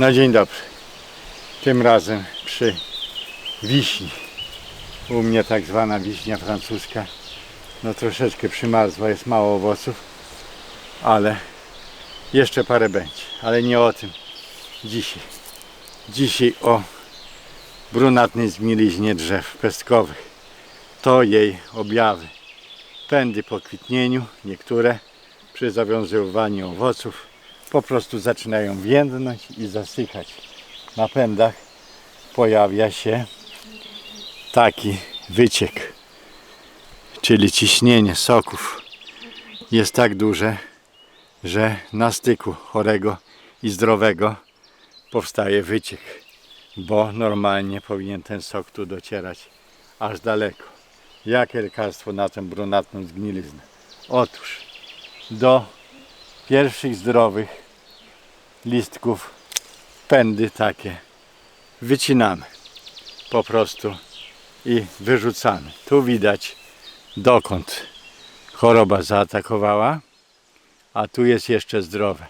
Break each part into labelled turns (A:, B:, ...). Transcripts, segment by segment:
A: No dzień dobry. Tym razem przy wiśni. U mnie tak zwana wiśnia francuska. No troszeczkę przymarzła, jest mało owoców, ale jeszcze parę będzie. Ale nie o tym dzisiaj. Dzisiaj o brunatnej zgniliźnie drzew pestkowych. To jej objawy. Pędy po kwitnieniu, niektóre przy zawiązywaniu owoców po prostu zaczynają więdnąć i zasychać. Na pędach pojawia się taki wyciek, czyli ciśnienie soków jest tak duże, że na styku chorego i zdrowego powstaje wyciek, bo normalnie powinien ten sok tu docierać aż daleko. Jakie lekarstwo na tę brunatną zgniliznę? Otóż do pierwszych zdrowych listków pędy takie wycinamy po prostu i wyrzucamy. Tu widać dokąd choroba zaatakowała, a tu jest jeszcze zdrowe.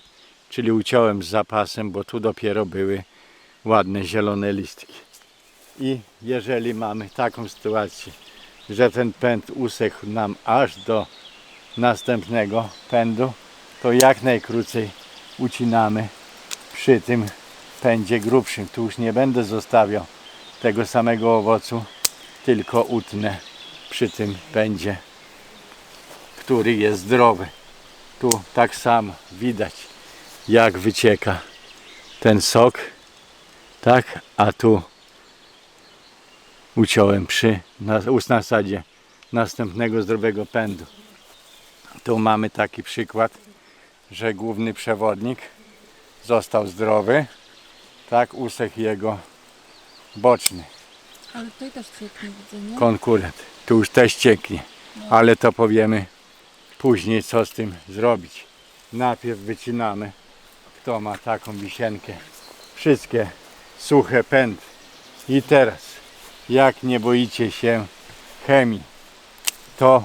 A: Czyli uciąłem z zapasem, bo tu dopiero były ładne zielone listki. I jeżeli mamy taką sytuację, że ten pęd usechł nam aż do następnego pędu, to jak najkrócej ucinamy przy tym pędzie grubszym. Tu już nie będę zostawiał tego samego owocu, tylko utnę przy tym pędzie, który jest zdrowy. Tu tak samo widać, jak wycieka ten sok, tak, a tu uciąłem przy na, nasadzie następnego zdrowego pędu. Tu mamy taki przykład, że główny przewodnik został zdrowy, tak usechł jego boczny
B: Ale tutaj też cieknie widzę, nie?
A: konkurent. Tu już też cieknie, ale to powiemy później co z tym zrobić. Najpierw wycinamy, kto ma taką wisienkę, wszystkie suche pędy. I teraz, jak nie boicie się chemii, to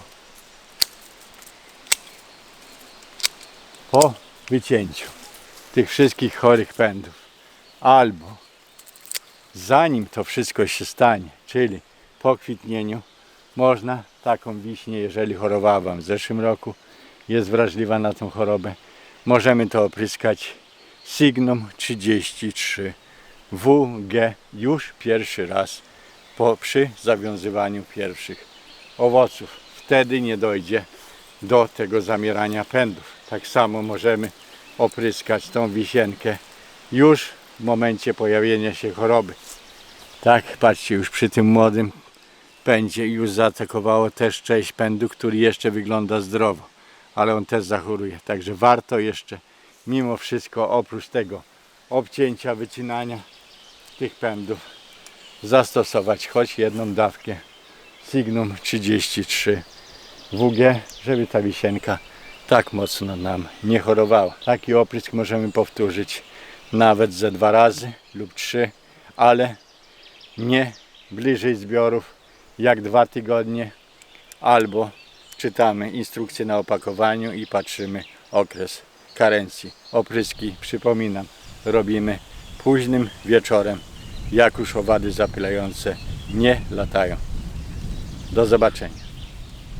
A: po wycięciu tych wszystkich chorych pędów albo zanim to wszystko się stanie, czyli po kwitnieniu, można taką wiśnię, jeżeli chorowała Wam w zeszłym roku, jest wrażliwa na tą chorobę, możemy to opryskać Signum 33 WG już pierwszy raz po, przy zawiązywaniu pierwszych owoców. Wtedy nie dojdzie do tego zamierania pędów. Tak samo możemy opryskać tą wisienkę już w momencie pojawienia się choroby. Tak, patrzcie, już przy tym młodym pędzie już zaatakowało też część pędu, który jeszcze wygląda zdrowo, ale on też zachoruje. Także warto jeszcze mimo wszystko oprócz tego obcięcia, wycinania tych pędów zastosować choć jedną dawkę Signum 33 WG, żeby ta wisienka tak mocno nam nie chorowała. Taki oprysk możemy powtórzyć nawet ze dwa razy lub trzy, ale nie bliżej zbiorów jak dwa tygodnie, albo czytamy instrukcję na opakowaniu i patrzymy okres karencji. Opryski, przypominam, robimy późnym wieczorem, jak już owady zapylające nie latają. Do zobaczenia.